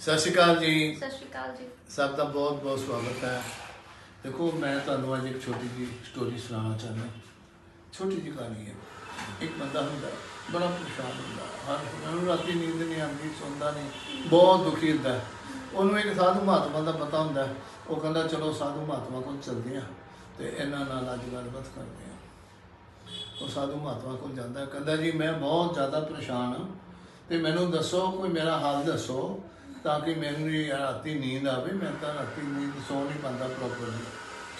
ਸਤਿ ਸ਼੍ਰੀ ਅਕਾਲ ਜੀ। ਸਤਿ ਸ਼੍ਰੀ ਅਕਾਲ ਜੀ। ਸਭ ਦਾ ਬਹੁਤ ਬਹੁਤ ਸਵਾਗਤ ਹੈ। ਦੇਖੋ ਮੈਂ ਤੁਹਾਨੂੰ ਅੱਜ ਇੱਕ ਛੋਟੀ ਜੀ ਸਟੋਰੀ ਸੁਣਾਉਣਾ ਚਾਹੁੰਦਾ ਛੋਟੀ ਜੀ ਕਹਾਣੀ ਹੈ। ਇੱਕ ਬੰਦਾ ਹੁੰਦਾ ਬੜਾ ਪਰੇਸ਼ਾਨ ਹੁੰਦਾ। ਹਰ ਉਹਨੂੰ ਰਾਤੀ ਨੀਂਦ ਨਹੀਂ ਆਉਂਦੀ ਸੌਂਦਾ ਨਹੀਂ। ਬਹੁਤ ਦੁਖੀ ਹੁੰਦਾ। ਉਹਨੂੰ ਇੱਕ ਸਾਧੂ ਮਹਾਤਮਾ ਦਾ ਪਤਾ ਹੁੰਦਾ। ਉਹ ਕਹਿੰਦਾ ਚਲੋ ਸਾਧੂ ਮਹਾਤਮਾ ਕੋਲ ਚੱਲਦੇ ਆ ਤੇ ਇਹਨਾਂ ਨਾਲ ਅੱਜ ਗੱਲਬਾਤ ਕਰਦੇ ਆ ਉਹ ਸਾਧੂ ਮਹਾਤਮਾ ਕੋਲ ਜਾਂਦਾ ਕਹਿੰਦਾ ਜੀ ਮੈਂ ਬਹੁਤ ਜ਼ਿਆਦਾ ਪਰੇਸ਼ਾਨ ਹਾਂ। ਤੇ ਮੈਨੂੰ ਦੱਸੋ, ਕੋਈ ਮੇਰਾ ਹਾਲ ਦੱਸੋ, ਤਾਂ ਕਿ ਮੈਨੂੰ ਰਾਤੀ ਨੀਂਦ ਆਵੇ, ਮੈਂ ਤਾਂ ਰਾਤੀ ਨੀਂਦ ਸੌ ਨਹੀਂ ਪਾਉਂਦਾ ਪ੍ਰੋਪਰਲੀ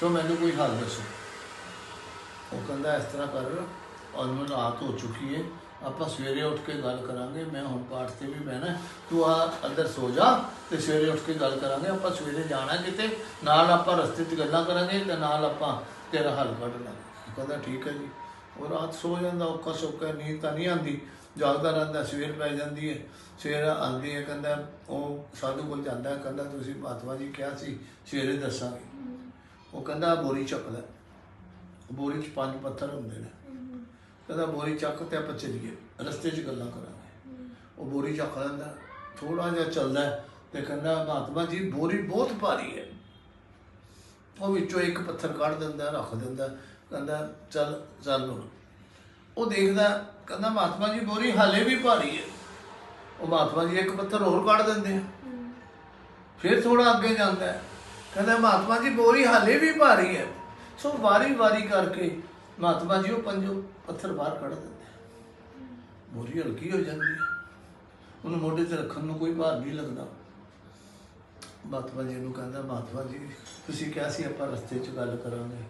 ਸੋ ਮੈਨੂੰ ਕੋਈ ਹੱਲ ਦੱਸੋ। ਉਹ ਕਹਿੰਦਾ, ਇਸ ਤਰ੍ਹਾਂ ਕਰ, ਔਰ ਮੈਨੂੰ ਰਾਤ ਹੋ ਚੁੱਕੀ ਹੈ ਆਪਾਂ ਸਵੇਰੇ ਉੱਠ ਕੇ ਗੱਲ ਕਰਾਂਗੇ, ਮੈਂ ਹੁਣ ਪਾਠ ਤੇ ਵੀ ਬਹਿਣਾ ਤੂੰ ਆ ਅੰਦਰ ਸੋ ਜਾ ਤੇ ਸਵੇਰੇ ਉੱਠ ਕੇ ਗੱਲ ਕਰਾਂਗੇ। ਆਪਾਂ ਸਵੇਰੇ ਜਾਣਾ ਕਿਤੇ, ਨਾਲ ਆਪਾਂ ਰਸਤੇ 'ਚ ਗੱਲਾਂ ਕਰਾਂਗੇ ਤੇ ਨਾਲ ਆਪਾਂ ਤੇਰਾ ਹੱਲ ਕੱਢ ਲਾਂਗੇ। ਕਹਿੰਦਾ, ਠੀਕ ਹੈ ਜੀ। ਉਹ ਰਾਤ ਸੋ ਜਾਂਦਾ ਔਖਾ ਸੌਖਾ ਨੀਂਦ ਤਾਂ ਨਹੀਂ ਆਉਂਦੀ। ਜਾਗਦਾ ਰਹਿੰਦਾ, ਸਵੇਰ ਪੈ ਜਾਂਦੀ ਹੈ, ਸਵੇਰ ਆਉਂਦੀ ਹੈ, ਕਹਿੰਦਾ ਉਹ ਸਾਧੂ ਕੋਲ ਜਾਂਦਾ, ਕਹਿੰਦਾ ਤੁਸੀਂ ਮਹਾਤਮਾ ਜੀ ਕਿਹਾ ਸੀ, ਸਵੇਰੇ ਦੱਸਾਂਗੇ। ਉਹ ਕਹਿੰਦਾ ਬੋਰੀ ਚੱਕ ਲੈ। ਬੋਰੀ 'ਚ ਪੰਜ ਪੱਥਰ ਹੁੰਦੇ ਨੇ। ਕਹਿੰਦਾ ਬੋਰੀ ਚੱਕ ਤੇ ਆਪਾਂ ਚੱਲੀਏ, ਰਸਤੇ 'ਚ ਗੱਲਾਂ ਕਰਾਂਗੇ। ਉਹ ਬੋਰੀ ਚੱਕ ਲੈਂਦਾ ਥੋੜਾ ਜਿਹਾ ਚੱਲਦਾ ਹੈ ਤੇ ਕਹਿੰਦਾ ਮਹਾਤਮਾ ਜੀ, ਬੋਰੀ ਬਹੁਤ ਭਾਰੀ ਹੈ। ਉਹ ਵਿੱਚੋਂ ਇੱਕ ਪੱਥਰ ਕੱਢ ਦਿੰਦਾ, ਰੱਖ ਦਿੰਦਾ, ਕਹਿੰਦਾ ਚੱਲ ਚੱਲ ਉਹ ਦੇਖਦਾ ਕਹਿੰਦਾ ਮਹਾਤਮਾ ਜੀ ਬੋਰੀ ਹਾਲੇ ਵੀ ਭਾਰੀ ਹੈ। ਉਹ ਮਹਾਤਮਾ ਜੀ ਇੱਕ ਪੱਥਰ ਹੋਰ ਕੱਢ ਦਿੰਦੇ ਆ। ਫਿਰ ਥੋੜਾ ਅੱਗੇ ਜਾਂਦਾ ਕਹਿੰਦਾ ਮਹਾਤਮਾ ਜੀ ਬੋਰੀ ਹਾਲੇ ਵੀ ਭਾਰੀ ਹੈ। ਸੋ ਵਾਰੀ ਵਾਰੀ ਕਰਕੇ ਮਹਾਤਮਾ ਜੀ ਉਹ ਪੰਜੋ ਪੱਥਰ ਬਾਹਰ ਕੱਢ ਦਿੰਦੇ ਬੋਰੀ ਹਲਕੀ ਹੋ ਜਾਂਦੀ ਹੈ। ਉਹਨੂੰ ਮੋਢੇ ਤੇ ਰੱਖਣ ਨੂੰ ਕੋਈ ਭਾਰ ਨਹੀਂ ਲੱਗਦਾ। ਮਹਾਤਮਾ ਜੀ ਨੂੰ ਕਹਿੰਦਾ, ਮਹਾਤਮਾ ਜੀ, ਤੁਸੀਂ ਕਿਹਾ ਸੀ ਆਪਾਂ ਰਸਤੇ 'ਚ ਗੱਲ ਕਰਾਂਗੇ।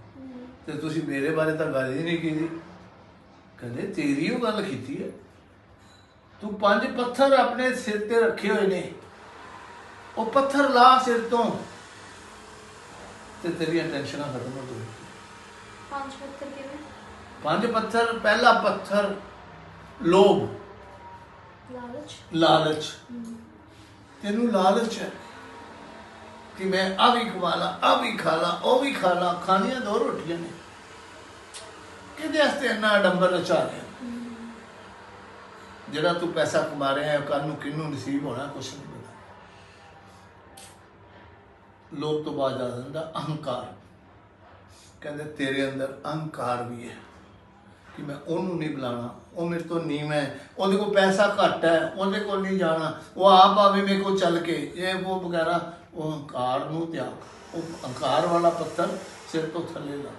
ਤੇ ਤੁਸੀਂ ਮੇਰੇ ਬਾਰੇ ਤਾਂ ਗੱਲ ਹੀ ਨਹੀਂ ਕੀਤੀ। ਕਹਿੰਦੇ ਤੇਰੀ ਉਹ ਗੱਲ ਕੀਤੀ ਹੈ। ਤੂੰ ਪੰਜ ਪੱਥਰ ਆਪਣੇ ਸਿਰ ਤੇ ਰੱਖੇ ਹੋਏ ਨੇ। ਉਹ ਪੱਥਰ ਲਾ ਸਿਰ ਤੋਂ। ਤੇ ਤੇਰੀਆਂ ਟੈਨਸ਼ਨਾਂ ਖਤਮ ਹੋ ਜਾਣਗੀਆਂ ਪੰਜ ਪੱਤਰ ਕਿਵੇਂ? ਪੰਜ ਪੱਥਰ ਪਹਿਲਾ ਪੱਥਰ ਲੋਭ। ਲਾਲਚ? ਲਾਲਚ। ਤੈਨੂੰ ਲਾਲਚ ਹੈ ਕਿ ਮੈਂ ਆ ਵੀ ਕਮਾ ਲਾ ਆ ਵੀ ਖਾ ਲਾ ਉਹ ਵੀ ਖਾ ਲਾ। ਖਾਣੀਆਂ ਦੋ ਰੋਟੀਆਂ ਨੇ। ਕਿਹਦੇ ਵਾਸਤੇ ਇੰਨਾ ਡੰਬਰ ਰਚਾ ਰਿਹਾ ਜਿਹੜਾ ਤੂੰ ਪੈਸਾ ਕਮਾ ਰਿਹਾ ਹੈ ਕੱਲ ਨੂੰ ਕਿਹਨੂੰ ਨਸੀਬ ਹੋਣਾ, ਕੁਛ ਨਹੀਂ ਪਤਾ। ਲੋਭ ਤੋਂ ਬਾਅਦ ਆ ਜਾਂਦਾ ਅਹੰਕਾਰ। ਕਹਿੰਦੇ, ਤੇਰੇ ਅੰਦਰ ਅਹੰਕਾਰ ਵੀ ਹੈ ਕਿ ਮੈਂ ਉਹਨੂੰ ਨਹੀਂ ਬੁਲਾਣਾ ਉਹ ਮੇਰੇ ਤੋਂ ਨੀਵ ਹੈ। ਉਹਦੇ ਕੋਲ ਪੈਸਾ ਘੱਟ ਹੈ। ਉਹਦੇ ਕੋਲ ਨਹੀਂ ਜਾਣਾ। ਉਹ ਆਪ ਆਵੇ ਮੇਰੇ ਕੋਲ ਚੱਲ ਕੇ। ਇਹ ਉਹ ਵਗੈਰਾ ਉਹ ਅਹੰਕਾਰ ਨੂੰ ਤਿਆਗ ਉਹ ਅਹੰਕਾਰ ਵਾਲਾ ਪੱਥਰ ਸਿਰ ਤੋਂ ਥੱਲੇ ਲਾ।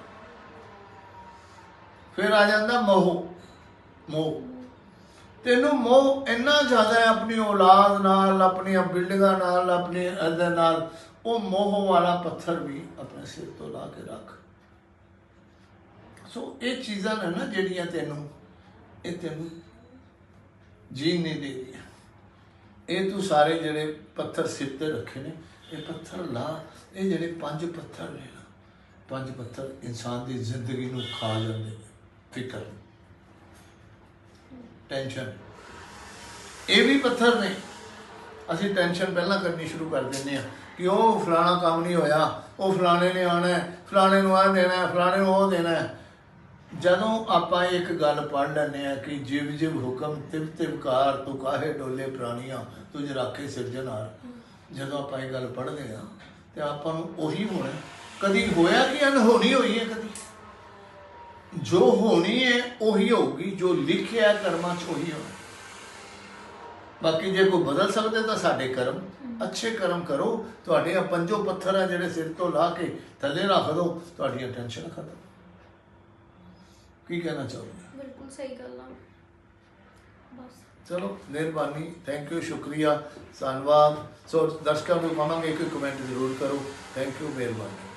ਫਿਰ ਆ ਜਾਂਦਾ ਮੋਹ। ਮੋਹ। ਤੈਨੂੰ ਮੋਹ ਇੰਨਾ ਜ਼ਿਆਦਾ ਹੈ ਆਪਣੀ ਔਲਾਦ ਨਾਲ, ਆਪਣੀਆਂ ਬਿਲਡਿੰਗਾਂ ਨਾਲ, ਆਪਣੇ ਅਦਰ ਨਾਲ, ਉਹ ਮੋਹ ਵਾਲਾ ਪੱਥਰ ਵੀ ਆਪਣੇ ਸਿਰ ਤੋਂ ਲਾ ਕੇ ਰੱਖ। ਸੋ ਇਹ ਚੀਜ਼ਾਂ ਨੇ ਨਾ ਜਿਹੜੀਆਂ ਤੈਨੂੰ, ਇਹ ਤੈਨੂੰ ਜੀਣ ਨਹੀਂ ਦੇਦੀਆਂ। ਇਹ ਤੂੰ ਸਾਰੇ ਜਿਹੜੇ ਪੱਥਰ ਸਿਰ ਤੇ ਰੱਖੇ ਨੇ, ਇਹ ਪੱਥਰ ਲਾ। ਇਹ ਜਿਹੜੇ ਪੰਜ ਪੱਥਰ ਨੇ, ਪੰਜ ਪੱਥਰ ਇਨਸਾਨ ਦੀ ਜ਼ਿੰਦਗੀ ਨੂੰ ਖਾ ਜਾਂਦੇ ਨੇ। ਫਿਕਰ। ਟੈਨਸ਼ਨ ਇਹ ਵੀ ਪੱਥਰ ਨੇ। ਅਸੀਂ ਟੈਨਸ਼ਨ ਪਹਿਲਾਂ ਕਰਨੀ ਸ਼ੁਰੂ ਕਰ ਦਿੰਦੇ ਆ ਕਿ ਉਹ ਫਲਾਣਾ ਕੰਮ ਨਹੀਂ ਹੋਇਆ, ਉਹ ਫਲਾਣੇ ਨੇ ਆਣਾ ਫਲਾਣੇ ਨੂੰ ਆ ਦੇਣਾ ਫਲਾਣੇ ਨੂੰ ਉਹ ਦੇਣਾ ਜਦੋਂ ਆਪਾਂ ਇੱਕ ਗੱਲ ਪੜ੍ਹ ਲੈਂਦੇ ਆ ਕਿ ਜਿਵ ਜਿਵ ਹੁਕਮ, ਤਿਵ ਤਿਵਕਾਰ ਤੂੰ ਕਾਹੇ ਡੋਲੇ ਪ੍ਰਾਣੀਆਂ ਤੁਝ ਰਾਖੇ ਸਿਰਜਣਹਾਰ। ਜਦੋਂ ਆਪਾਂ ਇਹ ਗੱਲ ਪੜ੍ਹਦੇ ਆ ਤੇ ਆਪਾਂ ਨੂੰ ਉਹੀ ਹੋਣਾ ਕਦੀ ਹੋਇਆ ਕਿ ਅਨਹੋਣੀ ਹੋਈ ਹੈ ਕਦੀ? ਜੋ ਹੋਣੀ ਹੈ ਉਹੀ ਹੋਊਗੀ ਜੋ ਲਿਖਿਆ ਕਰਮਾਂ 'ਚ ਉਹੀ ਹੋਣਾ। ਬਾਕੀ ਜੇ ਕੋਈ ਬਦਲ ਸਕਦੇ ਤਾਂ ਸਾਡੇ ਕਰਮ ਅੱਛੇ ਕਰਮ ਕਰੋ। ਤੁਹਾਡੇ ਆ ਪੰਜੋ ਪੱਥਰ ਆ ਜਿਹੜੇ ਸਿਰ ਤੋਂ ਲਾ ਕੇ ਥੱਲੇ ਰੱਖ ਦਿਓ ਤੁਹਾਡੀਆਂ ਟੈਨਸ਼ਨ ਖਤਮ। ਕੀ ਕਹਿਣਾ ਚਾਹੋਗੇ? ਬਿਲਕੁਲ ਸਹੀ ਗੱਲ ਆ। ਬਸ। ਚਲੋ ਮਿਹਰਬਾਨੀ। ਥੈਂਕ ਯੂ ਸ਼ੁਕਰੀਆ। ਧੰਨਵਾਦ। ਸੋ ਦਰਸ਼ਕਾਂ ਨੂੰ ਕਹਾਂਗੇ ਕਿ ਕਮੈਂਟ ਜ਼ਰੂਰ ਕਰੋ। ਥੈਂਕ ਯੂ ਮਿਹਰਬਾਨੀ।